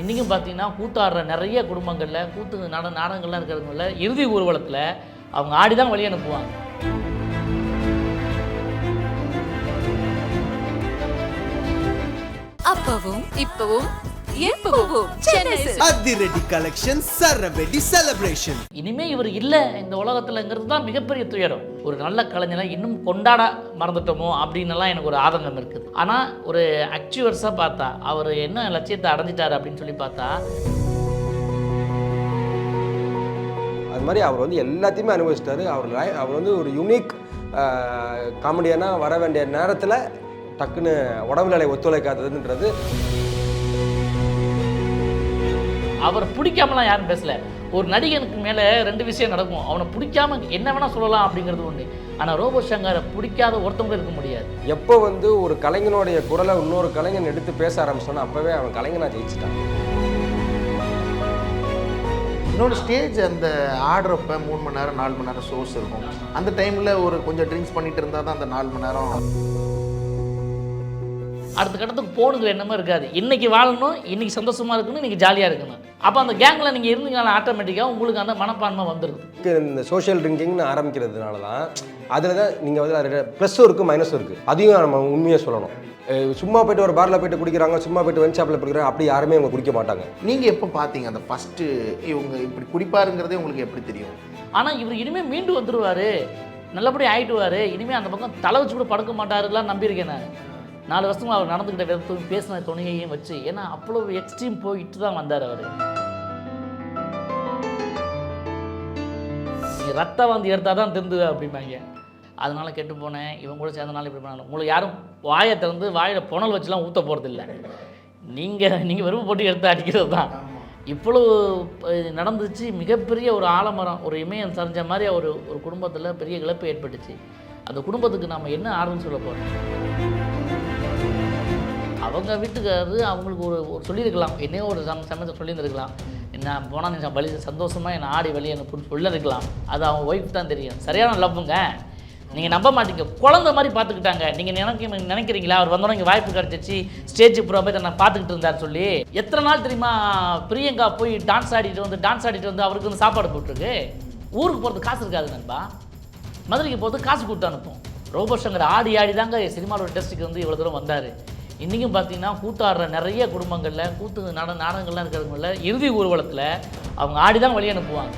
இன்றைக்கும் பார்த்தீங்கன்னா கூத்தாடுற நிறைய குடும்பங்களில் கூத்து நாட நாடகங்கள்லாம் இருக்கிறவங்கள இறுதி ஊர்வலத்தில் அவங்க ஆடி தான் வழி அனுப்புவாங்க. அப்பவும் இப்பவும். அதிரடி கலெக்ஷன் சரவெடி செலிப்ரேஷன் இனிமே இவர் இல்லை இந்த உலகத்துலங்கிறது தான் மிகப்பெரிய துயரம். ஒரு நல்ல கலைஞரை இன்னும் கொண்டாட மறந்துட்டோமோ அப்படின்னுலாம் எனக்கு ஒரு ஆதங்கம் இருக்குது. ஆனால் ஒரு அக்சுவர்ஸாக பார்த்தா அவர் என்ன லட்சியத்தை அடைஞ்சிட்டாரு அப்படின்னு சொல்லி பார்த்தா அது மாதிரி அவர் வந்து எல்லாத்தையுமே அனுபவிச்சிட்டாரு. அவர் அவர் வந்து ஒரு யூனிக் காமெடியனாக வர வேண்டிய நேரத்தில் டக்குன்னு உடம்புநிலை ஒத்துழைக்காததுன்றது. அவர் பிடிக்காமலாம் யாரும் பேசல. ஒரு நடிகனுக்கு மேலே ரெண்டு விஷயம் நடக்கும். அவனை பிடிக்காம என்ன வேணால் சொல்லலாம் அப்படிங்கிறது ஒன்று ஆனால் ரோபோ சங்கரை பிடிக்காத ஒருத்தவங்க இருக்க முடியாது. எப்போ வந்து ஒரு கலைஞனுடைய குரலை இன்னொரு கலைஞன் எடுத்து பேச ஆரம்பிச்சோன்னா அப்போவே அவன் கலைஞனா ஜெயிச்சிட்டான். இன்னொன்று ஸ்டேஜ் அந்த ஆடுறப்ப மூணு மணி நேரம் நாலு மணி நேரம் ஷோஸ் இருக்கும். அந்த டைமில் ஒரு கொஞ்சம் ட்ரிங்க்ஸ் பண்ணிட்டு இருந்தால் தான் அந்த நாலு மணி நேரம் அடுத்த கட்டத்துக்கு போகணுங்கிற எண்ணமே இருக்காது. இன்னைக்கு வாழணும் இன்னைக்கு சந்தோஷமா இருக்கணும் இன்னைக்கு ஜாலியாக இருக்கணும். அப்போ அந்த கேங்கில் நீங்கள் இருந்தீங்கன்னா ஆட்டோமேட்டிக்காக உங்களுக்கு அந்த மனப்பான்மை வந்துடுது இந்த சோஷியல் ட்ரிங்கிங்னு ஆரம்பிக்கிறதுனால தான் அதில் தான் நீங்கள் வந்து ப்ளஸ்ஸும் இருக்குது மைனஸும் இருக்குது அதையும் நம்ம உண்மையாக சொல்லணும். சும்மா போயிட்டு ஒரு பாரில் போயிட்டு குடிக்கிறாங்க சும்மா போயிட்டு வென் ஷாப்பில் குடிக்கிறாங்க அப்படி யாருமே அவங்க குடிக்க மாட்டாங்க. நீங்கள் எப்போ பார்த்தீங்க அந்த ஃபஸ்ட்டு இவங்க இப்படி குடிப்பாருங்கிறதே உங்களுக்கு எப்படி தெரியும்? ஆனால் இவர் இனிமேல் மீண்டு வந்துடுவார் நல்லபடியாக ஆயிடுவார் இனிமேல் அந்த பக்கம் தலை வச்சு கூட படுக்க மாட்டாருலாம் நம்பியிருக்கேன் நான். நாலு வருஷமா அவர் நடந்துக்கிட்ட விதத்தையும் பேசின துணையையும் வச்சு ஏன்னா அவ்வளோ எக்ஸ்ட்ரீம் போயிட்டு தான் வந்தார் அவர். ரத்த வாந்தி எடுத்தால் தான் திருந்துவ அப்படிம்பாங்க. அதனால கெட்டு போனேன். இவங்க கூட சேர்ந்தனால இப்படி பண்ணாங்க. உங்களுக்கு யாரும் வாயை திறந்து வாயில் புனல் வச்சுலாம் ஊற்ற போகிறதில்ல நீங்கள் நீங்கள் வெறும் போட்டு எடுத்து அடிக்கிறது தான். இவ்வளோ அஹ், நடந்துச்சு. மிகப்பெரிய ஒரு ஆலமரம் ஒரு இமயம் சரிஞ்ச மாதிரி ஒரு ஒரு குடும்பத்தில் பெரிய இழப்பு ஏற்பட்டுச்சு. அந்த குடும்பத்துக்கு நம்ம என்ன ஆறுதல் சொல்ல போகிறோம் அவங்க வீட்டுக்காரரு அவங்களுக்கு ஒரு ஒரு சொல்லியிருக்கலாம். என்னையோ ஒரு சம சமயத்தை சொல்லியிருந்திருக்கலாம். என்ன போனால் நீ வழி சந்தோஷமாக என்னை ஆடி வெளியே அனுப்புன்னு சொல்லியிருக்கலாம் அது அவங்க ஒய்ஃப் தான் தெரியும். சரியான லவ்வுங்க நீங்கள் நம்ப மாட்டீங்க. குழந்த மாதிரி பார்த்துக்கிட்டாங்க. நீங்கள் நினைக்க நினைக்கிறீங்களா? அவர் வந்தோடனே இங்கே வாய்ப்பு கிடச்சிச்சு ஸ்டேஜ் ப்ரோ போய் நான் பார்த்துக்கிட்டு இருந்தார் சொல்லி. எத்தனை நாள் தெரியுமா பிரியங்கா போய் டான்ஸ் ஆடிட்டு வந்து டான்ஸ் ஆடிட்டு வந்து அவருக்கு வந்து சாப்பாடு போட்டிருக்கு. ஊருக்கு போகிறது காசு இருக்காது நண்பா. மதுரைக்கு போகிறது காசு கொடுத்து அனுப்பும். ரோபோ சங்கர் ஆடி ஆடி தாங்க சினிமாவோட டெஸ்ட்டுக்கு வந்து இவ்வளோ தூரம் வந்தார். இன்றைக்கும் பார்த்தீங்கன்னா கூத்தாடுற நிறைய குடும்பங்களில் கூத்து நாட நாடகங்கள்லாம் இருக்கிறவங்கள இறுதி ஊர்வலத்தில் அவங்க ஆடி தான் வழி அனுப்புவாங்க.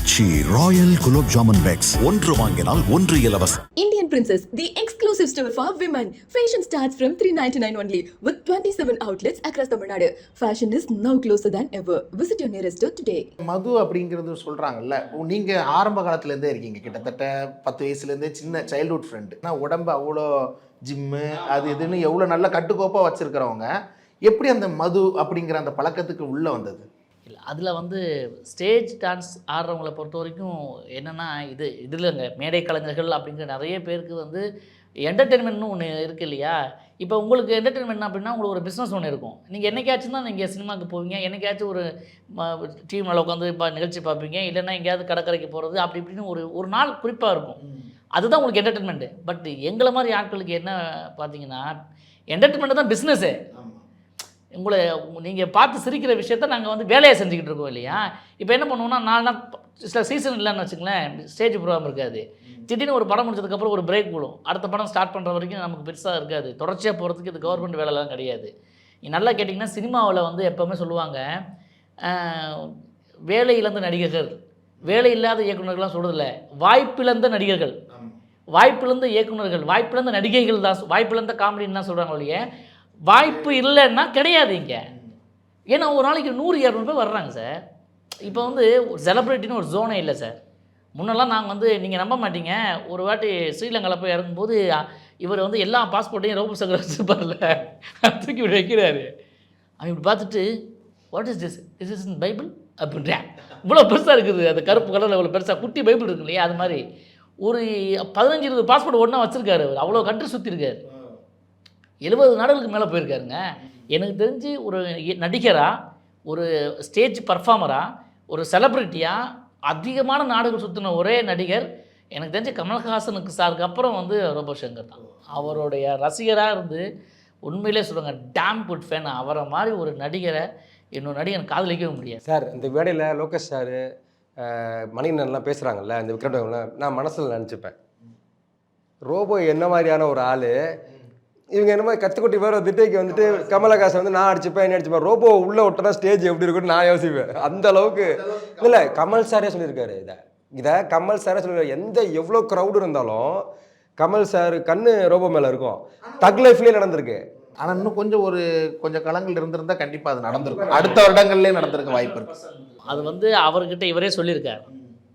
ஆச்சி ராயல் குலோப் ஜாமுன் பேக்ஸ் ஒன்று வாங்கினால் ஒன்று இலவசம் Indian Princess, the exclusive store for women. Fashion starts from 399 only with 27 outlets across Tamil Nadu. Fashion is now closer than ever. Visit your nearest store today. மது அப்படிங்கிறது சொல்கிறாங்கல்ல நீங்கள் ஆரம்ப காலத்துலேருந்தே இருக்கீங்க கிட்டத்தட்ட பத்து வயசுலேருந்தே சின்ன சைல்ட்ஹுட் ஃப்ரெண்டு ஆனால் உடம்பு அவ்வளோ ஜிம்மு அது இதுன்னு எவ்வளோ நல்ல கட்டுக்கோப்பாக வச்சுருக்கிறவங்க எப்படி அந்த மது அப்படிங்கிற அந்த பழக்கத்துக்கு உள்ளே வந்தது இல்லை. அதில் வந்து ஸ்டேஜ் டான்ஸ் ஆடுறவங்கள பொறுத்த வரைக்கும் என்னென்னா இது இதில்ங்க மேடை கலைஞர்கள் அப்படிங்கிற நிறைய பேருக்கு வந்து என்டர்டெயின்மெண்ட்னு ஒன்று இருக்குது இல்லையா? இப்போ உங்களுக்கு என்டர்டெயின்மெண்ட் அப்படின்னா உங்களுக்கு ஒரு பிஸ்னஸ் ஒன்று இருக்கும். நீங்கள் என்னைக்காச்சும் தான் நீங்கள் சினிமாவுக்கு போவீங்க. என்னைக்காச்சும் ஒரு டிவி மேலே உட்காந்து இப்போ நிகழ்ச்சி பார்ப்பீங்க. இல்லைன்னா எங்கேயாவது கடற்கரைக்கு போகிறது அப்படி இப்படின்னு ஒரு ஒரு நாள் குறிப்பாக இருக்கும். அதுதான் உங்களுக்கு என்டர்டெயின்மெண்ட்டு பட் எங்களை மாதிரி ஆட்களுக்கு என்ன பார்த்தீங்கன்னா என்டர்டெயின்மெண்ட் தான் பிஸ்னஸ்ஸே உங்களை நீங்கள் பார்த்து சிரிக்கிற விஷயத்த நாங்கள் வந்து வேலையை செஞ்சுக்கிட்டு இருக்கோம் இல்லையா? இப்போ என்ன பண்ணுவோம்னா நாலு சில சீசன் இல்லைன்னு வச்சுங்களேன் ஸ்டேஜ் ப்ரோக்ராம் இருக்காது. திடீர்னு ஒரு படம் முடிச்சதுக்கப்புறம் ஒரு பிரேக் விழும் அடுத்த படம் ஸ்டார்ட் பண்ணுற வரைக்கும் நமக்கு பெருசாக இருக்காது. தொடர்ச்சியாக போகிறதுக்கு இது கவர்மெண்ட் வேலைலாம் கிடையாது. நீ நல்லா கேட்டிங்கன்னா சினிமாவில் வந்து எப்போவுமே சொல்லுவாங்க வேலை இழந்த நடிகர்கள். வேலை இல்லாத இயக்குனர்கள்லாம் சொல்கிறதில்ல வாய்ப்பிழந்த நடிகர்கள். வாய்ப்பிழந்த இயக்குனர்கள் வாய்ப்பிழந்த நடிகைகள் தான் வாய்ப்பிழந்த காமெடின்னு தான் சொல்கிறாங்க ஒழிய வாய்ப்பு இல்லைன்னா கிடையாது இங்கே. ஏன்னா ஒரு நாளைக்கு நூறு இரநூறு பேர் வர்றாங்க சார். இப்போ வந்து ஒரு செலிப்ரிட்டின்னு ஒரு ஜோனே இல்லை சார். முன்னெல்லாம் நாங்கள் வந்து நீங்கள் நம்ப மாட்டீங்க. ஒரு வாட்டி ஸ்ரீலங்காவில் போய் இறங்கும்போது இவர் வந்து எல்லா பாஸ்போர்ட்டையும் ரோபு சங்கர் வச்சுருப்பார்ல. தூக்கி இப்படி வைக்கிறாரு. அவன் இப்படி பார்த்துட்டு what is this is is in Bible அப்படின்றேன் இவ்வளோ பெருசாக இருக்குது. அது கருப்பு கலரில் இவ்வளோ பெருசாக குட்டி பைபிள் இருக்கு இல்லையா அது மாதிரி. ஒரு பதினஞ்சு இருபது பாஸ்போர்ட் ஒன்றா வச்சுருக்காரு அவர் அவ்வளோ கண்ட்ரி சுற்றிருக்காரு எழுபது நாடுகளுக்கு மேலே போயிருக்காருங்க. எனக்கு தெரிஞ்சு ஒரு நடிகராக ஒரு ஸ்டேஜ் பர்ஃபார்மராக ஒரு செலப்ரிட்டியாக அதிகமான நாடுகள் சுற்றின ஒரே நடிகர் எனக்கு தெரிஞ்ச கமல்ஹாசனுக்கு சாருக்கு அப்புறம் வந்து ரோபோ சங்கர் தான். அவருடைய ரசிகராக இருந்து உண்மையிலே சொல்லுவாங்க டேம் குட் ஃபேன் அவரை மாதிரி ஒரு நடிகரை இன்னொரு நடிகன் காதலிக்கவே முடியாது. சார் இந்த வேடையில் லோகேஷ் சார் மணிகண்டன்லாம் பேசுகிறாங்கல்ல இந்த விக்ரம் நான் மனசில் நினச்சிப்பேன். ரோபோ என்ன மாதிரியான ஒரு ஆள் இவங்க என்ன மாதிரி கத்துக்குட்டி வேறு திட்டைக்கு வந்துட்டு கமலஹாசன் வந்து நான் அடிச்சுப்பேன் என்ன அடிச்சுப்பேன். ரோபோ உள்ளே விட்டனா ஸ்டேஜ் எப்படி இருக்குன்னு நான் யோசிப்பேன். அந்த அளவுக்கு இல்லை கமல் சாரே சொல்லியிருக்காரு இதை. இதை கமல் சாரே சொல்லியிருக்காரு. எந்த எவ்வளோ க்ரௌடு இருந்தாலும் கமல் சார் கண்ணு ரோபோ மேலே இருக்கும். தக் லைஃப்லேயே நடந்திருக்கு. ஆனா இன்னும் கொஞ்சம் ஒரு கொஞ்சம் களங்கள் இருந்திருந்தா கண்டிப்பா அது நடந்திருக்கும். அடுத்த வருடங்கள்லயே நடந்திருக்க வாய்ப்பு இருக்கு. அது வந்து அவர்கிட்ட இவரே சொல்லியிருக்கார்.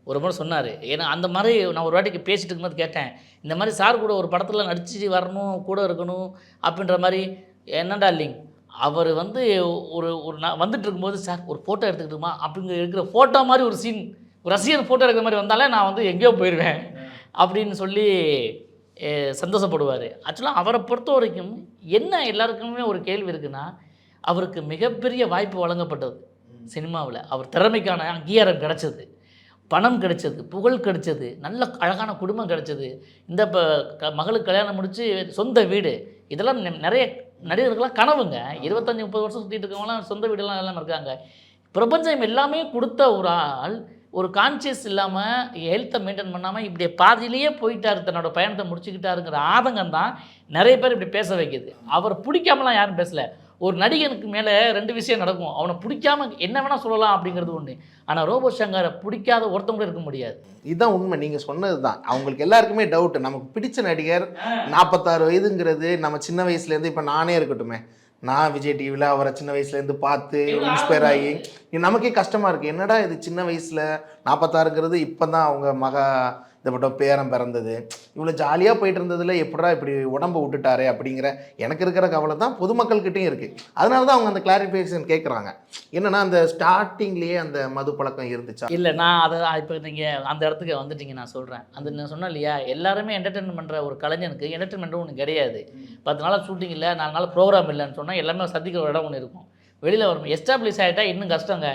ஒரு முறை சொன்னார். ஏன்னா அந்த மாதிரி நான் ஒரு வாட்டிக்கு பேசிட்டு இருக்கும்போது கேட்டேன். இந்த மாதிரி சார் கூட ஒரு படத்தில் நடிச்சு வரணும் கூட இருக்கணும் அப்படின்ற மாதிரி என்னடா இல்லைங்க அவர் வந்து ஒரு ஒரு நான் வந்துட்டு இருக்கும்போது சார் ஒரு ஃபோட்டோ எடுத்துக்கிட்டுமா? அப்படிங்கிற இருக்கிற ஃபோட்டோ மாதிரி ஒரு சீன் ஒரு ரசிகன் ஃபோட்டோ எடுக்கிற மாதிரி வந்தாலே நான் வந்து எங்கேயோ போயிடுவேன். அப்படின்னு சொல்லி சந்தோஷப்படுவார். ஆக்சுவலாக அவரை பொறுத்த வரைக்கும் என்ன எல்லாருக்குமே ஒரு கேள்வி இருக்குன்னா அவருக்கு மிகப்பெரிய வாய்ப்பு வழங்கப்பட்டது சினிமாவில். அவர் திறமைக்கான அங்கீகாரம் கிடைச்சது. பணம் கிடைச்சது புகழ் கிடைச்சது நல்ல அழகான குடும்பம் கிடைச்சது. இந்த இப்போ க மகளுக்கு கல்யாணம் முடித்து சொந்த வீடு. இதெல்லாம் நெ- நிறைய நடிகர்கள்லாம் கனவுங்க. இருபத்தஞ்சி முப்பது வருஷம் சுற்றிட்டு இருக்கவங்களாம் சொந்த வீடெல்லாம் எல்லாம் இருக்காங்க. பிரபஞ்சம் எல்லாமே கொடுத்த ஒரு ஆள் ஒரு கான்சியஸ் இல்லாமல் ஹெல்த்தை மெயின்டைன் பண்ணாமல் இப்படி பாதியிலேயே போயிட்டாரு. தன்னோட பயணத்தை முடிச்சுக்கிட்டாருங்கிற ஆதங்கம் தான் நிறைய பேர் இப்படி பேச வைக்குது. அவர் பிடிக்காமலாம் யாரும் பேசல. ஒரு நடிகனுக்கு மேலே ரெண்டு விஷயம் நடக்கும். அவனை பிடிக்காம என்ன வேணால் சொல்லலாம் அப்படிங்கிறது ஒன்று ஆனால் ரோபோ சங்கரை பிடிக்காத ஒருத்தவங்க கூட இருக்க முடியாது. இதுதான் உண்மை. நீங்க சொன்னது தான் அவங்களுக்கு எல்லாருக்குமே டவுட் நமக்கு பிடிச்ச நடிகர் நாற்பத்தாறு வயதுங்கிறது நம்ம சின்ன வயசுல இருந்து இப்போ நானே இருக்கட்டுமே. நான் விஜய் டிவியில் அவரை சின்ன வயசுலேருந்து பார்த்து இன்ஸ்பயர் ஆகி நமக்கே கஷ்டமாக இருக்குது என்னடா இது சின்ன வயசில் நாற்பத்தாறுங்கிறது இப்போ தான் அவங்க மக இந்த மட்டும் பேரம் பிறந்தது. இவ்வளோ ஜாலியாக போயிட்டு இருந்ததுல எப்படா இப்படி உடம்பு விட்டுட்டாரே அப்படிங்கிற எனக்கு இருக்கிற கவலை தான் பொதுமக்கள்கிட்டையும் இருக்குது அதனால தான் அவங்க அந்த கிளாரிஃபிகேஷன் கேட்குறாங்க என்னென்னா அந்த ஸ்டார்டிங்லேயே அந்த மது பழக்கம் இருந்துச்சா? இல்லை நான் அதை இப்போ நீங்கள் அந்த இடத்துக்கு வந்துட்டீங்க நான் சொல்கிறேன் அந்த நான் சொன்னேன் இல்லையா எல்லாருமே என்டர்டெயின் பண்ணுற ஒரு கலைஞனுக்கு என்டர்டெயின்மெண்ட் ஒன்று கிடையாது. பத்து நாள் ஷூட்டிங் இல்லை நாலு நாள் ப்ரோக்ராம் இல்லைன்னு சொன்னால் எல்லாமே சந்திக்கிற இடம் ஒன்று இருக்கும். வெளியில் வரும். எஸ்டாப்ளிஷ் ஆகிட்டா இன்னும் கஷ்டங்க.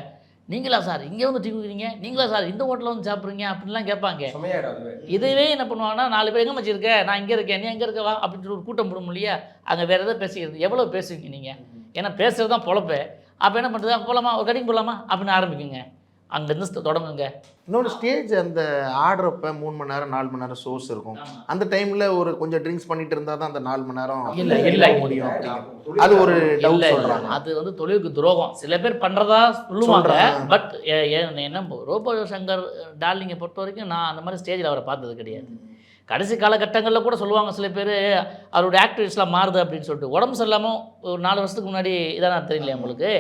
நீங்களா சார்? இங்கே வந்து டீ குடிக்கிறீங்க? நீங்களா சார்? இந்த ஹோட்டலில் வந்து சாப்பிட்றீங்க? அப்படின்லாம் கேட்பாங்க. இதுவே என்ன பண்ணுவாங்கன்னா நாலு பேர் எங்கே வச்சிருக்க நான் இங்கே இருக்கேன். நீ எங்கே இருக்க வா. அப்படின்னு சொல்லி ஒரு கூட்டம் போடும் இல்லையா? அங்கே வேறு எதாவது பேசிக்கிறது. எவ்வளோ பேசுவீங்க நீங்கள் ஏன்னா பேசுகிறது தான் பொழப்பு. அப்போ என்ன பண்ணுறது போகலாமா ஒரு கடைக்கு போகலாமா அப்படின்னு ஆரம்பிக்குங்க. அங்கேருந்து தொடங்குங்க. இன்னொரு ஸ்டேஜ் அந்த ஆடுறப்ப மூணு மணி நேரம் நாலு மணி நேரம் ஷோஸ் இருக்கும். அந்த டைம்ல ஒரு கொஞ்சம் ட்ரிங்க்ஸ் பண்ணிட்டு இருந்தா தான் அந்த நாலு மணி நேரம் இல்ல, இல்ல, முடியும் அது ஒரு டவுட் இல்ல, சொல்றாங்க. அது வந்து தொழிலுக்கு துரோகம். சில பேர் பண்றதா சொல்லுவாங்க. பட் என்ன ரோபோ சங்கர் டார்லிங்கை பொறுத்த வரைக்கும் நான் அந்த மாதிரி ஸ்டேஜில் அவரை பார்த்தது கிடையாது. கடைசி காலகட்டங்களில் கூட சொல்லுவாங்க சில பேர் அவருடைய ஆக்டிவிட்டிஸ்லாம் மாறுது அப்படின்னு சொல்லிட்டு. உடம்பு சரியில்லாமல் ஒரு நாலு வருஷத்துக்கு முன்னாடி இதான தெரியல உங்களுக்கு?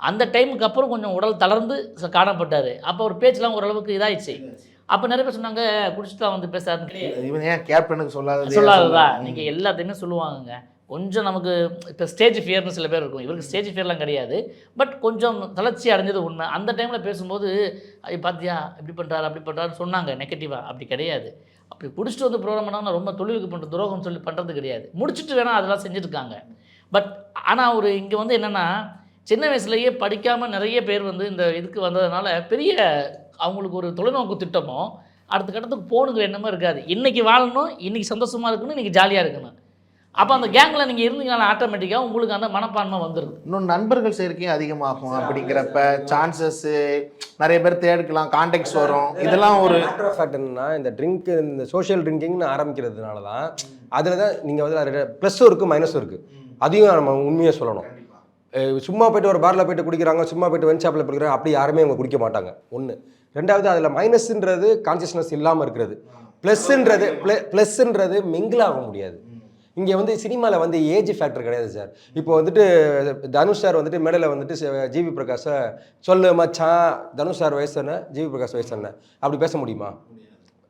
அந்த டைமுக்கு அப்புறம் கொஞ்சம் உடல் தளர்ந்து காணப்பட்டார். அப்போ ஒரு பேச்செலாம் ஓரளவுக்கு இதாயிடுச்சு. அப்போ நிறைய பேர் சொன்னாங்க குடிச்சிட்டு தான் வந்து பேசுறாருன்னு இவன் ஏன் கேப்டனுக்கு சொல்லாதது? சொல்லாததா? நீங்கள் எல்லாத்தையுமே சொல்லுவாங்கங்க. கொஞ்சம் நமக்கு இப்போ ஸ்டேஜ் ஃபியர்னு சில பேர் இருக்கும். இவருக்கு ஸ்டேஜ் ஃபியர்லாம் கிடையாது. பட் கொஞ்சம் தளர்ச்சி அடைஞ்சது உண்மை அந்த டைமில் பேசும்போது ஐ பாத்தியா இப்படி பண்ணுறாரு அப்படி பண்ணுறாருன்னு சொன்னாங்க. நெகட்டிவாக அப்படி கிடையாது. அப்படி குடிச்சிட்டு வந்து ப்ரோக்ராம் பண்ணாங்கன்னா ரொம்ப தொழிலுக்கு பண்ணுற துரோகம் சொல்லி பண்ணுறது கிடையாது. முடிச்சுட்டு வேணால் அதெல்லாம் செஞ்சுருக்காங்க பட் ஆனால் ஒரு இங்கே வந்து என்னென்னா சின்ன வயசுலேயே படிக்காமல் நிறைய பேர் வந்து இந்த இதுக்கு வந்ததுனால பெரிய அவங்களுக்கு ஒரு தொலைநோக்கு திட்டமோ அடுத்த கட்டத்துக்கு போகணுங்கிற எண்ணமும் இருக்காது. இன்றைக்கி வாழணும் இன்றைக்கி சந்தோஷமாக இருக்கணும் இன்றைக்கி ஜாலியாக இருக்கணும். அப்போ அந்த கேங்கில் நீங்கள் இருந்தீங்கன்னா ஆட்டோமேட்டிக்காக உங்களுக்கு அந்த மனப்பான்மை வந்துடுது இன்னும் நண்பர்கள் சேர்க்கையும் அதிகமாகும் அப்படிங்கிறப்ப சான்சஸ் நிறைய பேர் தேடிக்கலாம் கான்டாக்ட்ஸ் வரும். இதெல்லாம் ஒரு மேட்டர் ஆஃப் ஃபேக்ட் என்னன்னா இந்த ட்ரிங்க் இந்த சோஷியல் ட்ரிங்கிங்னு ஆரம்பிக்கிறதுனால தான் அதில் தான் நீங்கள் வந்து ப்ளஸ்ஸும் இருக்குது மைனஸும் இருக்குது அதையும் நம்ம உண்மையாக சொல்லணும். சும்மா போயிட்டு ஒரு பாரில் போயிட்டு குடிக்கிறாங்க சும்மா போயிட்டு வென் ஷாப்பில் குடிக்கிறாங்க அப்படி யாருமே அவங்க குடிக்க மாட்டாங்க. ஒன்று ரெண்டாவது அதில் மைனஸ்ன்றது கான்சியஸ்னஸ் இல்லாமல் இருக்கிறது. ப்ளஸ்ன்றது ப்ளஸ்ன்றது மிங்கிள் ஆக முடியாது. இங்கே வந்து சினிமாவில் வந்து ஏஜ் ஃபேக்டர் கிடையாது சார் இப்போ வந்துட்டு தனுஷ் சார் வந்துட்டு மேடையில் வந்துட்டு ஜிவி பிரகாஷை சொல்லு மச்சான் தனுஷ் சார் வயசு என்ன ஜிவி பிரகாஷ் வயசு என்ன அப்படி பேச முடியுமா?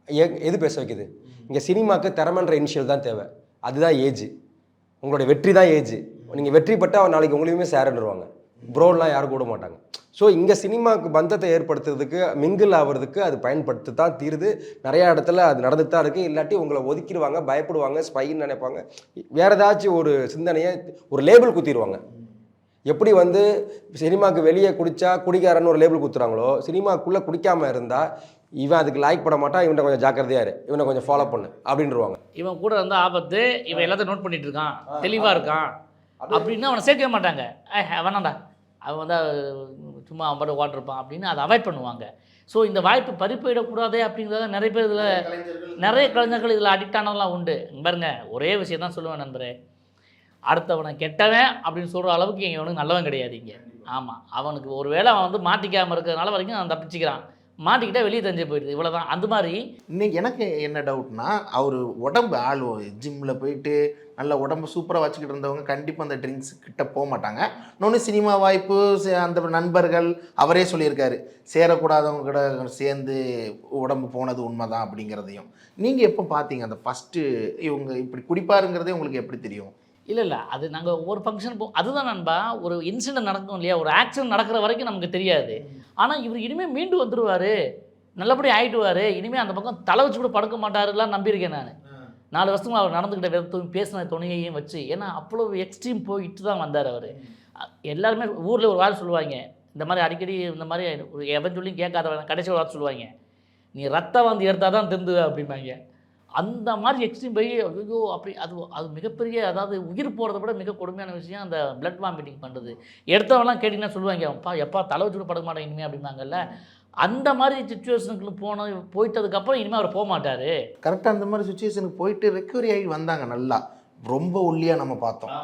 எ- எது பேச வைக்குது? இங்கே சினிமாவுக்கு திறமன்ற இனிஷியல் தான் தேவை. அதுதான் ஏஜ் உங்களுடைய வெற்றி தான் ஏஜ் நீங்கள் வெற்றி பட்டால் நாளைக்கு உங்களையுமே சேரன்றுவாங்க ப்ரோலாம் யாரும் கூட மாட்டாங்க. ஸோ இங்கே சினிமாவுக்கு பந்தத்தை ஏற்படுத்துறதுக்கு மிங்கிள் ஆகிறதுக்கு அது பயன்படுத்தி தான் தீருது. நிறையா இடத்துல அது நடந்துட்டு தான் இருக்குது இல்லாட்டி உங்களை ஒதுக்கிடுவாங்க பயப்படுவாங்க ஸ்பைன்னு நினைப்பாங்க. வேறு ஏதாச்சும் ஒரு சிந்தனையை ஒரு லேபிள் குத்திடுவாங்க எப்படி வந்து சினிமாக்கு வெளியே குடிச்சா குடிக்காரன்னு ஒரு லேபிள் குத்துறாங்களோ சினிமாக்குள்ளே குடிக்காம இருந்தா இவன் அதுக்கு லாய்க் பட மாட்டான் இவனை கொஞ்சம் ஜாக்கிரதையா இரு இவனை கொஞ்சம் ஃபாலோ பண்ணு அப்படின்றவாங்க இவன் கூட வந்து ஆபத்து இவன் எல்லாத்தையும் நோட் பண்ணிட்டு இருக்கான் தெளிவாக இருக்கான். அப்படின்னு அவனை சேர்க்கவே மாட்டாங்க. ஏ வேணாண்டா அவன் வந்து சும்மா அவன் பாட்டு உட்காந்துருப்பான் அப்படின்னு அதை அவாய்ட் பண்ணுவாங்க. ஸோ இந்த வாய்ப்பு பறிப்போயிடக்கூடாதே அப்படிங்கிறத நிறைய பேர் இதில் நிறைய கலைஞர்கள் இதில் அடிக்ட் ஆனதெல்லாம் உண்டு. பாருங்க ஒரே விஷயம் தான் சொல்லுவேன் நண்பரே. அடுத்தவனை கெட்டவன் அப்படின்னு சொல்கிற அளவுக்கு இங்கே இவனுக்கு நல்லவன் கிடையாது இங்கே. ஆமாம் அவனுக்கு ஒரு வேளை அவன் வந்து மாட்டிக்காமல் இருக்கிறதுனால வரைக்கும் அவன் தப்பிச்சுக்கிறான். மாட்டிக்கிட்டா வெளியே தெரிஞ்சு போயிடுது. இவ்வளோதான் அந்த மாதிரி இன்னைக்கு எனக்கு என்ன டவுட்னா அவர் உடம்பு ஆள். ஜிம்மில் போயிட்டு நல்ல உடம்பு சூப்பராக வச்சுக்கிட்டு இருந்தவங்க கண்டிப்பாக அந்த ட்ரிங்க்ஸ் கிட்ட போக மாட்டாங்க. இன்னொன்று சினிமா வாய்ப்பு அந்த நண்பர்கள் அவரே சொல்லியிருக்காரு. சேரக்கூடாதவங்க கூட சேர்ந்து உடம்பு போனது உண்மைதான் அப்படிங்கிறதையும். நீங்கள் எப்போ பார்த்தீங்க? அந்த ஃபஸ்ட்டு இவங்க இப்படி குடிப்பாருங்கிறதே உங்களுக்கு எப்படி தெரியும்? இல்லை இல்லை. அது நாங்கள் ஒவ்வொரு ஃபங்க்ஷன் போ அதுதான் நண்பா. ஒரு இன்சிடென்ட் நடக்கும் இல்லையா? ஒரு ஆக்சிடென்ட் நடக்கிற வரைக்கும் நமக்கு தெரியாது. ஆனால் இவர் இனிமேல் மீண்டு வந்துடுவார் நல்லபடி ஆயிடுவார். இனிமேல் அந்த பக்கம் தலை வச்சு கூட படுக்க மாட்டாருலாம் நம்பியிருக்கேன் நான். நாலு வருஷமா அவர் நடந்துக்கிட்ட விதத்தையும் பேசின துணையையும் வச்சு ஏன்னா அவ்வளோ எக்ஸ்ட்ரீம் போயிட்டு தான் வந்தார் அவர். எல்லாருமே ஊரில் ஒரு வாரம் சொல்லுவாங்க. இந்த மாதிரி அடிக்கடி இந்த மாதிரி ஒரு எவன் சொல்லி கேட்காத கடைசி ஒரு வாரம் சொல்லுவாங்க. நீ ரத்தம் வந்து எடுத்தால் தான் திந்து அப்படிம்பாங்க. அந்த மாதிரி எக்ஸ்ட்ரீம் போய் ஐயோ அப்படி அது அது மிகப்பெரிய அதாவது உயிர் போகிறத விட மிக கொடுமையான விஷயம் அந்த பிளட் வாமிட்டிங் பண்ணுறது எடுத்தவெல்லாம் கேட்டிங்கன்னா சொல்லுவாங்க அப்பா எப்பா தலை வச்சு படுக்க மாட்டேன் இனிமே அப்படிம்பாங்கல்ல. அந்த மாதிரி சுச்சுவேஷனுக்கு போன போயிட்டதுக்கப்புறம் இனிமேல் அவர் போக மாட்டார் கரெக்டாக அந்த மாதிரி சுச்சுவேஷனுக்கு போயிட்டு ரெக்கவரி ஆகி வந்தாங்க நல்லா. ரொம்ப ஒல்லியாக நம்ம பார்த்தோம்.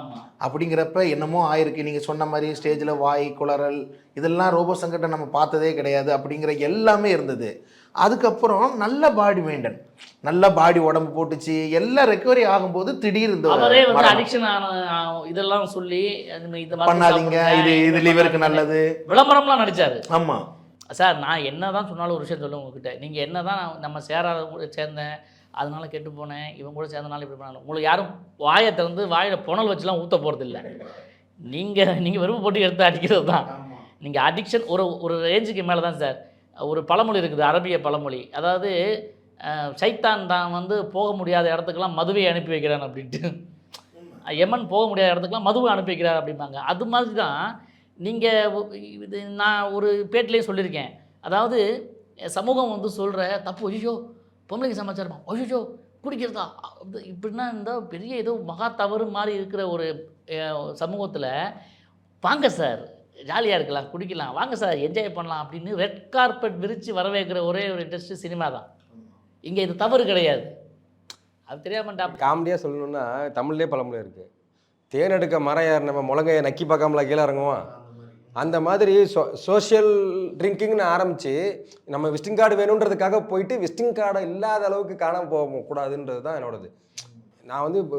அப்படிங்கிறப்ப என்னமோ ஆயிருக்கு. நீங்கள் சொன்ன மாதிரி ஸ்டேஜில் வாய் குளறல் இதெல்லாம் ரோபோ சங்கட்டை நம்ம பார்த்ததே கிடையாது அப்படிங்கிற எல்லாமே இருந்தது. அதுக்கப்புறம் நல்ல பாடி மெயின்டைன் நல்ல பாடி உடம்பு போட்டுச்சு எல்லாம் ரெக்கவரி ஆகும்போது திடீர் இந்த. அடிக்ஷன் இதெல்லாம் சொல்லி பண்ணாதீங்க இது இது லிவருக்கு நல்லது. விளம்பரம்லாம் நடிச்சாரு. ஆமாம் சார் நான் என்ன தான் சொன்னாலும் ஒரு விஷயம் சொல்லுவேன் உங்ககிட்ட. நீங்கள் என்ன தான் நம்ம சேராத கூட சேர்ந்தேன் அதனால கெட்டு போனேன் இவன் கூட சேர்ந்தனால இப்படி பண்ணாலும். உங்களுக்கு யாரும் வாயை திறந்து வாயில் புனல் வச்சுலாம் ஊற்ற போகிறது இல்லை நீங்கள் நீங்கள் விரும்ப போட்டு எடுத்து அடிக்கிறது தான் நீங்கள் அடிக்ஷன் ஒரு ஒரு ரேஞ்சுக்கு மேலே தான் சார். ஒரு பழமொழி இருக்குது அரபிய பழமொழி. அதாவது சைத்தான் தான் வந்து போக முடியாத இடத்துக்கெல்லாம் மதுவை அனுப்பி வைக்கிறான் அப்படின்ட்டு. எமன் போக முடியாத இடத்துக்குலாம் மதுவை அனுப்பி வைக்கிறார் அப்படிம்பாங்க. அது மாதிரி தான் நீங்கள் இது நான் ஒரு பேட்டிலேயே சொல்லியிருக்கேன். அதாவது சமூகம் வந்து சொல்கிற தப்பு ஐயோ பொம்பளைக்கு சமாச்சாரமா? ஐயோ குடிக்கிறதா? இப்படின்னா இந்த பெரிய ஏதோ மகா தவறு மாதிரி இருக்கிற ஒரு சமூகத்தில் வாங்க சார். ஜாலியாக இருக்கலாம் குடிக்கலாம். வாங்க சார் என்ஜாய் பண்ணலாம் அப்படின்னு ரெட் கார்பெட் விரித்து வரவேற்கிற ஒரே ஒரு இண்டஸ்ட்ரி சினிமா தான். இங்கே இது தவறு கிடையாது. அது தெரியாமட்டா காமெடியாக சொல்லணும்னா தமிழ்லேயே பழமொழி இருக்குது தேன் எடுக்க மரம் ஏற நம்ம முழங்கையை நக்கி பார்க்காமல கீழே இறங்குவோம் அந்த மாதிரி சோ சோஷியல் ட்ரிங்கிங்னு ஆரம்பித்து நம்ம விசிட்டிங் கார்டு வேணுன்றதுக்காக போயிட்டு விசிட்டிங் கார்டை இல்லாத அளவுக்கு காணாம போக கூடாதுன்றது தான் என்னோடது. நான் வந்து இப்போ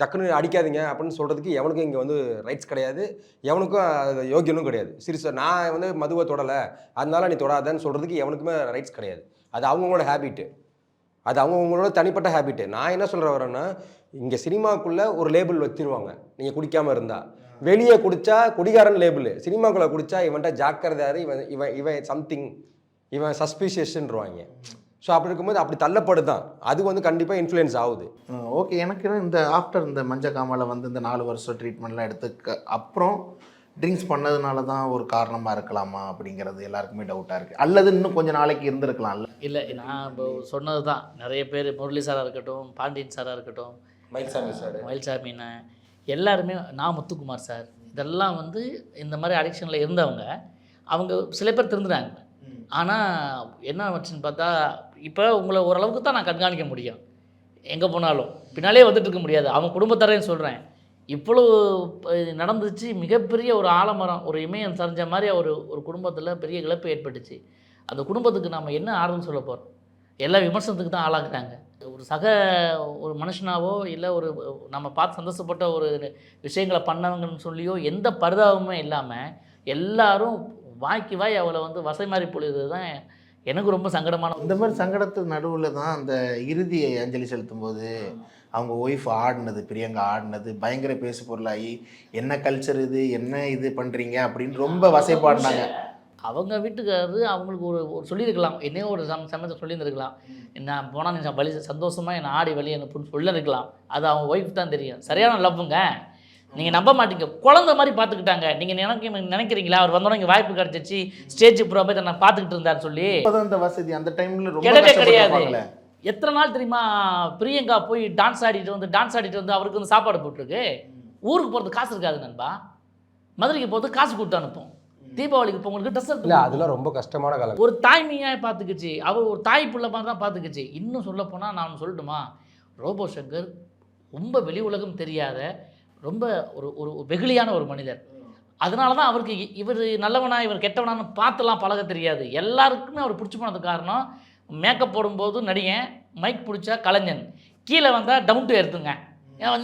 டக்குன்னு அடிக்காதீங்க அப்படின்னு சொல்கிறதுக்கு எவனுக்கும் இங்கே வந்து ரைட்ஸ் கிடையாது. எவனுக்கும் அது யோகியனும் கிடையாது. சீரியஸாக நான் வந்து மதுவை தொடலை. அதனால நீ தொடாதன்னு சொல்கிறதுக்கு எவனுக்குமே ரைட்ஸ் கிடையாது. அது அவங்கவுங்களோட ஹேபிட்டு அது அவங்கவுங்களோட தனிப்பட்ட ஹேபிட்டு நான் என்ன சொல்கிற வரேன்னா இங்கே சினிமாக்குள்ளே ஒரு லேபிள் வச்சிருவாங்க. நீங்கள் குடிக்காமல் இருந்தால் வெளியே குடித்தா குடிகாரன் லேபிள் சினிமாக்குள்ளே குடித்தா இவன்ட்ட ஜாக்கிரதாரு இவன் இவன் இவன் சம்திங் இவன் சஸ்பீஷியஸ்ன்றாங்க ஸோ அப்படி இருக்கும்போது அப்படி தள்ளப்படுதான். அது வந்து கண்டிப்பாக இன்ஃப்ளூயன்ஸ் ஆகுது. ஓகே எனக்கு இந்த ஆஃப்டர் இந்த மஞ்சள் காமால வந்து இந்த நாலு வருஷம் ட்ரீட்மெண்ட்லாம் எடுத்துக்க அப்புறம் ட்ரிங்க்ஸ் பண்ணதுனால தான் ஒரு காரணமாக இருக்கலாமா அப்படிங்கிறது எல்லாருக்குமே டவுட்டாக இருக்குது அல்லது இன்னும் கொஞ்ச நாளைக்கு இருந்திருக்கலாம்ல? இல்லை நான் இப்போ சொன்னது தான் நிறைய பேர் முரளி சாராக இருக்கட்டும் பாண்டியன் சாராக இருக்கட்டும் மயில்சாமி சார் மயில்சாமின்னு எல்லாருமே நான் முத்துக்குமார் சார் இதெல்லாம் வந்து இந்த மாதிரி அடிக்ஷனில் இருந்தவங்க அவங்க சில பேர் திருந்துறாங்க. ஆனால் என்ன வச்சுன்னு பார்த்தா இப்போ உங்களை ஓரளவுக்கு தான் நான் கண்காணிக்க முடியும். எங்கே போனாலும். பின்னாலே வந்துட்டு இருக்க முடியாது. அவன் குடும்பத்தாரையும் சொல்கிறேன் இவ்வளோ நடந்துச்சு. மிகப்பெரிய ஒரு ஆலமரம் ஒரு இமயம் சரிஞ்ச மாதிரி ஒரு ஒரு குடும்பத்தில் பெரிய இழப்பு ஏற்பட்டுச்சு. அந்த குடும்பத்துக்கு நம்ம என்ன ஆறுதல் சொல்ல போகிறோம் எல்லா விமர்சனத்துக்கு தான் ஆளாக்குறாங்க. ஒரு சக ஒரு மனுஷனாவோ இல்லை ஒரு நம்ம பார்த்து சந்தோஷப்பட்ட ஒரு விஷயங்களை பண்ணவங்கன்னு சொல்லியோ எந்த பரிதாபமுமே இல்லாமல் எல்லாரும் வாய்க்கு வாய் அவளை வந்து வசை மாதிரி பொழுது தான் எனக்கு ரொம்ப சங்கடமான இந்த மாதிரி சங்கடத்துக்கு நடுவில் தான் அந்த இறுதி அஞ்சலி செலுத்தும் போது அவங்க ஒய்ஃப் ஆடினது பிரியங்கா ஆடினது பயங்கர பேசு பொருளாகி என்ன கல்ச்சர் இது? என்ன இது பண்ணுறீங்க அப்படின்னு ரொம்ப வசைப்பாடினாங்க. அவங்க வீட்டுக்காரரு அவங்களுக்கு ஒரு ஒரு சொல்லியிருக்கலாம். என்னையோ ஒரு சம சமயத்தை சொல்லியிருந்திருக்கலாம். நான் போனால் நீ வழி சந்தோஷமாக என்னை ஆடி வழி அனுப்புன்னு சொல்லியிருக்கலாம் அது அவங்க ஒய்ஃப் தான் தெரியும். சரியான லவ்வுங்க நீங்கள் நம்ப மாட்டீங்க. குழந்தை மாதிரி பார்த்துக்கிட்டாங்க நீங்கள் நினைக்க நினைக்கிறீங்களா? அவர் வந்தோடனே இங்கே வாய்ப்பு கிடச்சிச்சு ஸ்டேஜ் ப்ரோவை நான் பார்த்துக்கிட்டு இருந்தார் சொல்லி. இந்த வசதி. அந்த டைம்ல ரொம்ப கிடையவே கிடையாது. எத்தனை நாள் தெரியுமா? பிரியங்கா போய் டான்ஸ் ஆடிட்டு வந்து டான்ஸ் ஆடிட்டு வந்து அவருக்கு வந்து சாப்பாடு போட்டிருக்கு. ஊருக்கு போகிறது காசு இருக்காது நண்பா. மதுரைக்கு போகிறது காசு கொடுத்து அனுப்பும். தீபாவளிக்கு பொங்கலுக்கு ட்ரெஸ் இல்லை எடுத்து அதெல்லாம் ரொம்ப கஷ்டமான காலம். ஒரு தாய்மையாக பார்த்துக்குச்சு அவர் ஒரு தாய் பிள்ளை மாதிரி தான் பார்த்துக்குச்சு இன்னும் சொல்ல போனால் நான் சொல்லட்டுமா? ரோபோ சங்கர் ரொம்ப வெளி உலகம் தெரியாத ரொம்ப ஒரு ஒரு வெகுளியான ஒரு மனிதர். அதனால தான் அவருக்கு இவர் நல்லவனா இவர் கெட்டவனான்னு பார்த்துலாம் பழக தெரியாது. எல்லாருக்குமே அவர் பிடிச்சி போனது காரணம் மேக்கப் போடும்போது நடிகன் மைக் பிடிச்சா கலைஞன். கீழே வந்தால் டவுன் டு எடுத்துங்க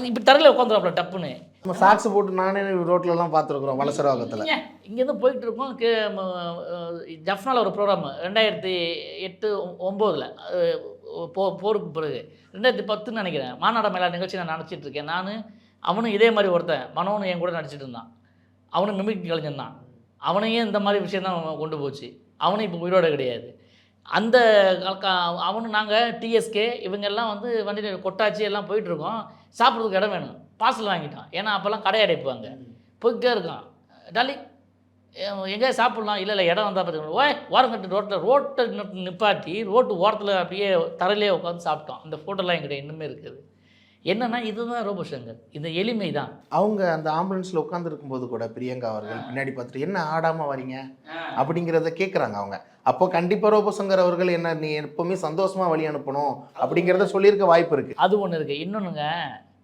இப்போ தரையில் உட்காந்துருவாப்ல டப்புன்னு. நம்ம சாக்ஸ் போட்டு நானே ரோட்ல எல்லாம் பார்த்துருக்குறோம் வலசரவாக்கத்துல இங்க- இங்கேருந்து போயிட்டு இருக்கோம் கே ஜஃப்னால ஒரு ப்ரோக்ராம் ரெண்டாயிரத்தி எட்டு ஒம்போதில் போ போருக்கு பிறகு. ரெண்டாயிரத்தி பத்துன்னு நினைக்கிறேன். மாநாட மேலா நிகழ்ச்சி நான் நினச்சிட்டு இருக்கேன் நான் அவனும் இதே மாதிரி ஒருத்தன் மனோன்னு என் கூட நடிச்சிட்டு இருந்தான். அவனும் மிமிக் கலைஞன் அவனையும் இந்த மாதிரி விஷயம் தான் கொண்டு போச்சு. அவனும் இப்போ உயிரோட கிடையாது. அந்த க- அவனும் நாங்கள் டிஎஸ்கே இவங்கெல்லாம் வந்து வண்டியில் கொட்டாச்சி எல்லாம் போயிட்டுருக்கோம். சாப்பிட்றதுக்கு இடம் வேணும். பார்சல் வாங்கிட்டான். ஏன்னா அப்போல்லாம் கடை அடைப்பாங்க. போய்கிட்டே இருக்கான். டாலி எங்கே சாப்பிட்லாம்? இல்லை இல்லை இடம் வந்தால் பார்த்துக்கணும் ஓய் ஓரம் கட்டு ரோட்டில் ரோட்டை நிப்பாட்டி ரோட்டு ஓரத்தில் அப்படியே தரையிலே உட்காந்து சாப்பிட்டோம் அந்த ஃபோட்டோலாம் என்கிட்ட இன்னுமே இருக்குது. என்னன்னா இதுதான் ரோபோ சங்கர் இந்த எளிமை தான் அவங்க அந்த ஆம்புலன்ஸ்ல உட்காந்துருக்கும் போது கூட பிரியங்கா அவர்கள் பின்னாடி பார்த்துட்டு என்ன ஆடாம வரீங்க? அப்படிங்கிறத கேட்குறாங்க அவங்க. அப்போ கண்டிப்பா ரோபசங்கர் அவர்கள் என்ன நீ எப்பவுமே சந்தோஷமா வழி அனுப்பணும் அப்படிங்கிறத சொல்லியிருக்க வாய்ப்பு இருக்கு. அது ஒன்று இருக்குது இன்னொன்றுங்க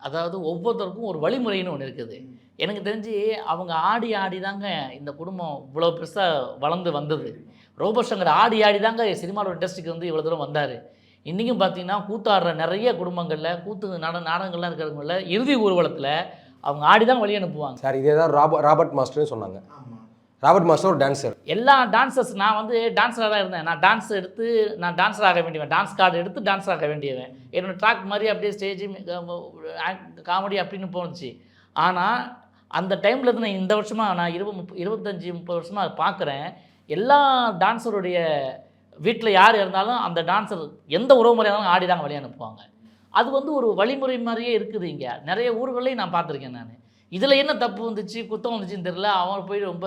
அதாவது ஒவ்வொருத்தருக்கும் ஒரு வழிமுறைன்னு ஒன்று இருக்குது. எனக்கு தெரிஞ்சு அவங்க ஆடி ஆடி தாங்க இந்த குடும்பம் இவ்வளோ பெருசாக வளர்ந்து வந்தது. ரோபோ சங்கர் ஆடி ஆடி தாங்க சினிமாவோட இண்டஸ்ட்ரிக்கு வந்து இவ்வளோ தூரம் வந்தார். இன்றைக்கும் பார்த்தீங்கன்னா கூத்தாடுற நிறைய குடும்பங்களில் கூத்து நாட நாடகங்கள்லாம் இருக்கிறவங்கள இறுதி ஊர்வலத்தில் அவங்க ஆடி தான் வழி அனுப்புவாங்க. சார் இதே தான் ராபர்ட் ராபர்ட் மாஸ்டர்னு சொன்னாங்க. ராபர்ட் மாஸ்டர் ஒரு டான்ஸர் எல்லா டான்சர்ஸ் நான் வந்து டான்ஸராக தான் இருந்தேன். நான் டான்ஸ் எடுத்து நான் டான்ஸர் ஆக வேண்டியவன். டான்ஸ் கார்டு எடுத்து டான்ஸர் ஆக வேண்டியவன். என்னோட ட்ராக் மாதிரி அப்படியே ஸ்டேஜ் காமெடி அப்படின்னு போணுச்சு. ஆனால் அந்த டைமில் இருந்து நான் இந்த வருஷமாக நான் இருபது முப்ப இருபத்தஞ்சி முப்பது வருஷமாக அதை பார்க்குறேன் எல்லா டான்ஸருடைய வீட்டில் யார் இருந்தாலும் அந்த டான்ஸர் எந்த உறவு முறையாக இருந்தாலும் ஆடி தாங்க வழி அனுப்புவாங்க. அது வந்து ஒரு வழிமுறை மாதிரியே இருக்குது இங்கே. நிறைய ஊர்களையும் நான் பார்த்துருக்கேன் நான். இதில் என்ன தப்பு வந்துச்சு குத்தம் வந்துச்சுன்னு தெரியல அவன் போய் ரொம்ப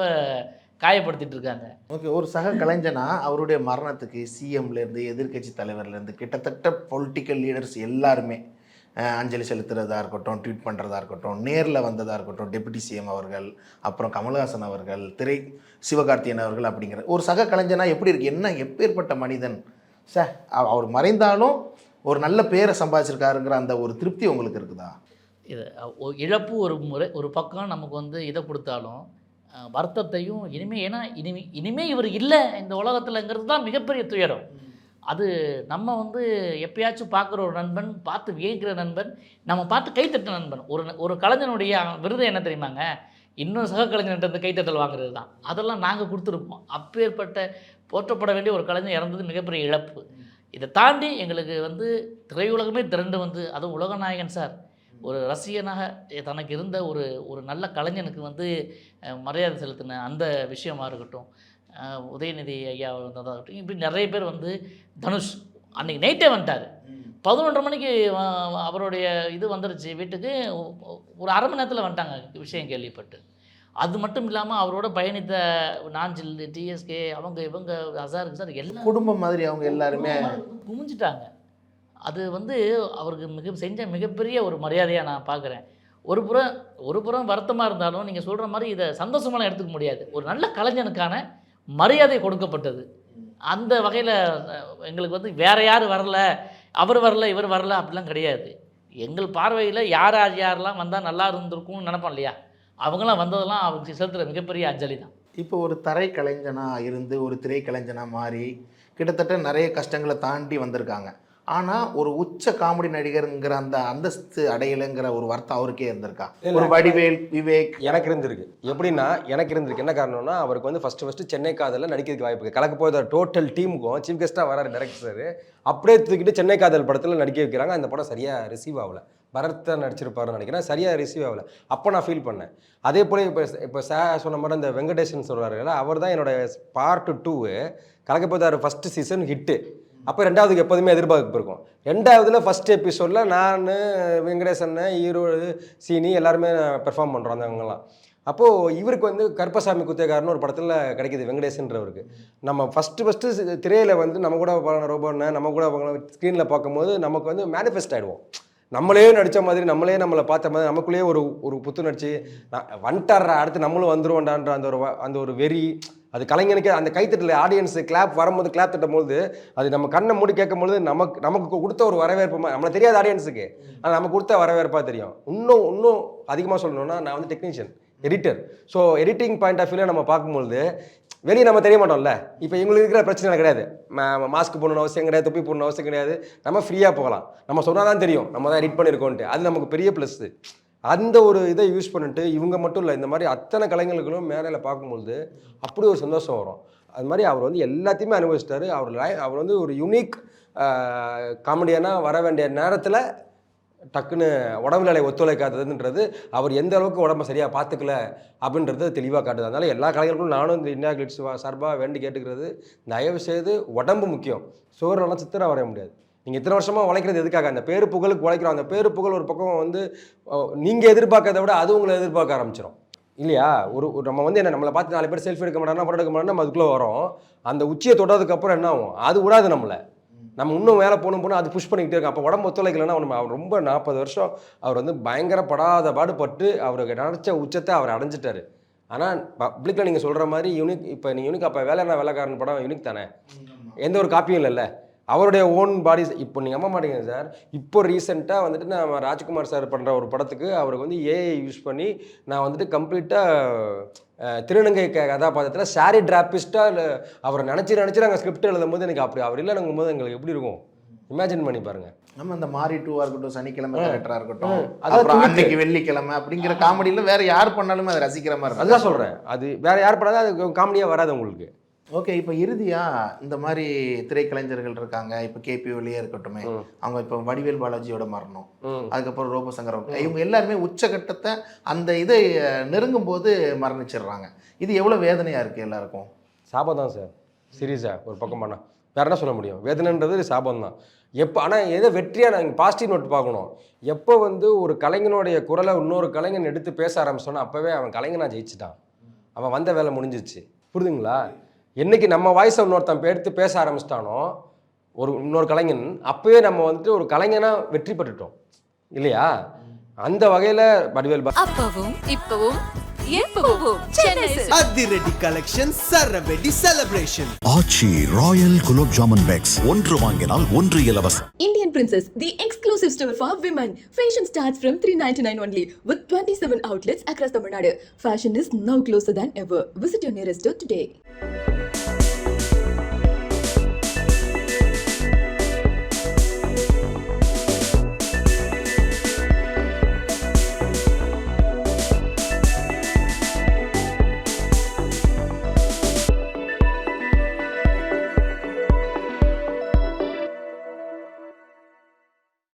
காயப்படுத்திட்டு இருக்காங்க. ஓகே ஒரு சக கலைஞனா அவருடைய மரணத்துக்கு சிஎம்லேருந்து எதிர்கட்சி எதிர்க்கட்சி கிட்டத்தட்ட பொலிட்டிக்கல் லீடர்ஸ் எல்லாருமே அஞ்சலி செலுத்துறதா இருக்கட்டும் ட்வீட் பண்ணுறதா இருக்கட்டும் நேரில் வந்ததாக இருக்கட்டும் டெபுட்டி சிஎம் அவர்கள் அப்புறம் கமல்ஹாசன் அவர்கள் திரை சிவகார்த்தியன் அவர்கள் அப்படிங்கிற ஒரு சக கலைஞனா எப்படி இருக்கு? என்ன எப்பேற்பட்ட மனிதன்? சார் அவர் மறைந்தாலும் ஒரு நல்ல பேரை சம்பாதிச்சிருக்காருங்கிற அந்த ஒரு திருப்தி உங்களுக்கு இருக்குதா? இது இழப்பு ஒரு முறை ஒரு பக்கம் நமக்கு வந்து இதை கொடுத்தாலும் வருத்தத்தையும் இனிமே ஏன்னா இனிமே இனிமே இவர் இல்லை இந்த உலகத்துலங்கிறது தான் மிகப்பெரிய துயரம். அது நம்ம வந்து எப்பயாச்சும் பார்க்குற ஒரு நண்பன் பார்த்து வியக்கிற நண்பன் நம்ம பார்த்து கைத்தட்ட நண்பன். ஒரு ஒரு கலைஞனுடைய விருது என்ன தெரியுமாங்க? இன்னும் சக கலைஞர்கிட்ட கைத்தட்டல் வாங்குறது தான். அதெல்லாம் நாங்கள் கொடுத்துருப்போம். அப்பேற்பட்ட போற்றப்பட வேண்டிய ஒரு கலைஞர் இறந்தது மிகப்பெரிய இழப்பு. இதை தாண்டி எங்களுக்கு வந்து திரையுலகமே திரண்டு வந்து அதுவும் உலகநாயகன் சார். ஒரு ரசிகனாக தனக்கு இருந்த ஒரு ஒரு நல்ல கலைஞனுக்கு வந்து மரியாதை செலுத்தின அந்த விஷயமா இருக்கட்டும். உதயநிதி ஐயா வந்ததாகட்டும். இப்படி நிறைய பேர் வந்து தனுஷ் அன்னைக்கு நைட்டே வந்துட்டார். பதினொன்றரை மணிக்கு அவருடைய இது வந்துருச்சு வீட்டுக்கு. ஒரு அரை மணி நேரத்தில் வந்துட்டாங்க விஷயம் கேள்விப்பட்டு. அது மட்டும் இல்லாமல் அவரோட பயணித்த நாஞ்சில் டிஎஸ்கே அவங்க இவங்க அசாருக்கு சார் எல்லாம் குடும்பம் மாதிரி அவங்க எல்லாருமே குமிஞ்சிட்டாங்க. அது வந்து அவருக்கு மிக செஞ்ச மிகப்பெரிய ஒரு மரியாதையாக நான் பார்க்குறேன் ஒரு புறம் ஒரு புறம் வருத்தமாக இருந்தாலும் நீங்கள் சொல்கிற மாதிரி இதை சந்தோஷமாலாம் எடுத்துக்க முடியாது. ஒரு நல்ல கலைஞனுக்கான மரியாதை கொடுக்கப்பட்டது. அந்த வகையில் எங்களுக்கு வந்து வேறு யாரும் வரல அவர் வரல இவர் வரல அப்படிலாம் கிடையாது. எங்கள் பார்வையில் யார் யார் யாரெல்லாம் வந்தால் நல்லா இருந்திருக்கும்னு நினைப்போம் இல்லையா? அவங்களாம் வந்ததெல்லாம் அவங்க செலுத்துகிற மிகப்பெரிய அஞ்சலி தான். இப்போ ஒரு தரை கலைஞனாக இருந்து ஒரு திரை மாறி கிட்டத்தட்ட நிறைய கஷ்டங்களை தாண்டி வந்திருக்காங்க. ஆனால் ஒரு உச்ச காமெடி நடிகருங்கிற அந்த அந்தஸ்து அடையலைங்கிற ஒரு வருத்தம் அவருக்கே இருந்திருக்கா? ஒரு வடிவேல் விவேக். எனக்கு இருந்திருக்கு. எப்படின்னா எனக்கு இருந்திருக்கு. என்ன காரணம்னா அவருக்கு வந்து ஃபஸ்ட்டு ஃபஸ்ட்டு சென்னை காதலில் நடிக்கிறதுக்கு வாய்ப்பு இருக்கு. கலக்க போகிற டோட்டல் டீமுக்கும் சீஃப் கெஸ்ட்டாக வராரு டேரக்டர் அப்படியே தூக்கிட்டு சென்னை காதல் படத்தில் நடிக்க வைக்கிறாங்க. அந்த படம் சரியாக ரிசீவ் ஆகல. பரத்தை நடிச்சிருப்பாருன்னு நினைக்கிறேன். சரியாக ரிசீவ் ஆகல. அப்போ நான் ஃபீல் பண்ணேன். அதே போல் இப்போ இப்போ சா சொன்ன மாதிரி இந்த வெங்கடேஷன் சொல்கிறாருல்ல அவர் தான் என்னோட பார்ட் டூ கலக்க போதார் ஃபஸ்ட்டு சீசன் ஹிட்டு அப்போ ரெண்டாவதுக்கு எப்போதுமே எதிர்பார்ப்பு இருக்கும் ரெண்டாவதுல ஃபஸ்ட் எபிசோடில் நான் வெங்கடேசன் ஈரோடு சீனி எல்லாருமே பெர்ஃபார்ம் பண்ணுறோம் அந்த அவங்கெல்லாம் அப்போது இவருக்கு வந்து கருப்பசாமி குத்தேகாரன்னு ஒரு படத்தில் கிடைக்கிது வெங்கடேசன்றவருக்கு. நம்ம ஃபஸ்ட்டு ஃபஸ்ட்டு திரையில் வந்து நம்ம கூட பழன ரோபோன்னு நம்ம கூட ஸ்க்ரீனில் பார்க்கும்போது நமக்கு வந்து மேனிஃபெஸ்ட் ஆகிடுவோம் நம்மளே நடித்த மாதிரி நம்மளே நம்மளை பார்த்த மாதிரி நமக்குள்ளேயே ஒரு ஒரு புத்துணர்ச்சி. நான் வந்துட்டாரா அடுத்து நம்மளும் வந்துருவோண்டான்ற அந்த ஒரு அந்த ஒரு வெறி அது கலைஞனுக்கு அந்த கைத்தட்டில் ஆடியன்ஸ் கிளாப் வரும்போது கிளாப் தட்டும் அது நம்ம கண்ணை மூடி கேட்கும்பொழுது நமக்கு நமக்கு கொடுத்த ஒரு வரவேற்பு நம்மளை தெரியாத ஆடியன்ஸுக்கு ஆனால் நமக்கு கொடுத்த வரவேற்பாக தெரியும். இன்னும் இன்னும் அதிகமாக சொல்லணும்னா நான் வந்து technician editor so editing point of வியூவில் நம்ம பார்க்கும்பொழுது வெளியே நம்ம தெரிய மாட்டோம்ல. இப்போ இவங்களுக்கு இருக்கிற பிரச்சனை கிடையாது. மாஸ்க் போடணும் அவசியம் கிடையாது தொப்பி போடணும் அவசியம் கிடையாது. நம்ம ஃப்ரீயாக போகலாம். நம்ம சொன்னால் தான் தெரியும். நம்ம தான் எடிட் பண்ணியிருக்கோன்ட்டு அது நமக்கு பெரிய ப்ளஸ்ஸு அந்த ஒரு இதை யூஸ் பண்ணிட்டு இவங்க மட்டும் இல்லை இந்த மாதிரி அத்தனை கலைஞர்களும் மேடையில் பார்க்கும்பொழுது அப்படி ஒரு சந்தோஷம் வரும். அது மாதிரி அவர் வந்து எல்லாத்தையுமே அனுபவிச்சிட்டாரு. அவர் லை- அவர் வந்து ஒரு யூனிக் காமெடியனாக வர வேண்டிய நேரத்தில் டக்குன்னு உடம்பு நிலை ஒத்துழைக்காததுன்றது அவர் எந்த அளவுக்கு உடம்ப சரியாக பார்த்துக்கல அப்படின்றது தெளிவாக காட்டுது. அதனால் எல்லா கலைஞர்களுக்கும் நானும் இந்த இந்தியா கிளிட்ஸ் சார்பாக வேண்டி கேட்டுக்கிறது தயவு செய்து உடம்பு முக்கியம். சோறுலாம் சித்திரம் வரைய முடியாது. நீங்கள் இத்தனை வருஷமாக உழைக்கிறது எதுக்காக? அந்த பேரு புகழுக்கு உழைக்கிறோம். அந்த பேரு புகழ் ஒரு பக்கம் வந்து நீங்கள் எதிர்பார்க்கறத விட அது உங்களை எதிர்பார்க்க ஆரம்பிச்சிடும் இல்லையா? ஒரு நம்ம வந்து என்ன நம்மளை பார்த்து நாலு பேர் செல்ஃபி எடுக்க மாட்டோம்னா படம் எடுக்க மாட்டோம்னா நம்ம அதுக்குள்ளே வரோம். அந்த உச்சியை தொட்டதுக்கு அப்புறம் என்ன ஆகும்? அது விடாது நம்மளை. நம்ம இன்னும் மேலே போகணும் போனால் அது புஷ் பண்ணிக்கிட்டே இருக்கும். அப்போ உடம்பு ஒத்துழைக்கலைன்னா நம்ம அவர் ரொம்ப நாற்பது வருஷம் அவர் வந்து பயங்கரப்படாத பாடுபட்டு அவருக்கு நினச்ச உச்சத்தை அவர் அடைஞ்சிட்டாரு. ஆனால் பப்ளிக்கில் நீங்கள் சொல்கிற மாதிரி யூனிக் இப்போ நீங்கள் யூனிக் அப்போ வேலைனா வேலைக்காரன் படம் யூனிக் தானே? எந்த ஒரு காப்பியும் இல்லைல்ல. அவருடைய ஓன் பாடி இப்போ நீங்கள் நம்ப மாட்டீங்க சார் இப்போ ரீசெண்டாக வந்துட்டு நான் ராஜ்குமார் சார் பண்ணுற ஒரு படத்துக்கு அவருக்கு வந்து ஏஐ யூஸ் பண்ணி நான் வந்துட்டு கம்ப்ளீட்டாக திருநங்கை கதாபாத்திரத்தில் சாரி டிராப்பிஸ்ட்டாக இல்லை அவரை நினச்சி நினச்சி நாங்கள் ஸ்கிரிப்ட் எழுதும் போது எனக்கு அப்படி அவர் இல்லைங்கும் போது எங்களுக்கு எப்படி இருக்கும்? இமேஜின் பண்ணி பாருங்க. நம்ம இந்த மாரி டூவா இருக்கட்டும் சனிக்கிழமை கரெக்டரா இருக்கட்டும் அதான் அப்புறம். அன்னைக்கு வெள்ளிக்கிழமை அப்படிங்கிற காமெடியில வேற யார் பண்ணாலுமே அதை ரசிக்கிற மாதிரி அதுதான் சொல்கிறேன் அது வேற யார் படாத அது காமெடியாக வராது உங்களுக்கு. ஓகே இப்போ இறுதியா இந்த மாதிரி திரைக்கலைஞர்கள் இருக்காங்க. இப்போ கேபி ஒலியே இருக்கட்டுமே. அவங்க இப்போ வடிவேல் பாலாஜியோட மரணம். அதுக்கப்புறம் ரோபோ சங்கரம் இவங்க எல்லாருமே உச்சகட்டத்தை அந்த இதை நெருங்கும் போது மரணிச்சிடுறாங்க. இது எவ்வளவு வேதனையா இருக்கு எல்லாருக்கும்? சாபம் தான் சார். சீரியஸாக ஒரு பக்கம் பண்ணா. வேற என்ன சொல்ல முடியும்? வேதனைன்றது சாபம் தான் எப்போ ஆனால் எதை வெற்றியாக நாங்கள் பாசிட்டிவ் நோட் பார்க்கணும். எப்போ வந்து ஒரு கலைஞனுடைய குரலை இன்னொரு கலைஞன் எடுத்து பேச ஆரம்பிச்சோன்னா அப்போவே அவன் கலைஞனா ஜெயிச்சிட்டான். அவன் வந்த வேலை முடிஞ்சிச்சு புரிதுங்களா? என்னைக்கு நம்ம வாய்ஸை இன்னொருத்தன் எடுத்து பேச ஆரம்பிச்சிட்டானோ ஒரு இன்னொரு கலைஞன் அப்போவே நம்ம வந்துட்டு ஒரு கலைஞனாக வெற்றி பெற்றுட்டோம் இல்லையா அந்த வகையில் வடிவேல் அப்பவும் இப்பவும். அதிரடி collection சரவெடி celebration Aachi royal gulab jamun packs ஒன்று வாங்கினால் ஒன்று இலவசம் Indian Princess, the exclusive store for women. Fashion starts from 399 only with 27 outlets across Tamil Nadu. Fashion is now closer than ever. Visit your nearest store today.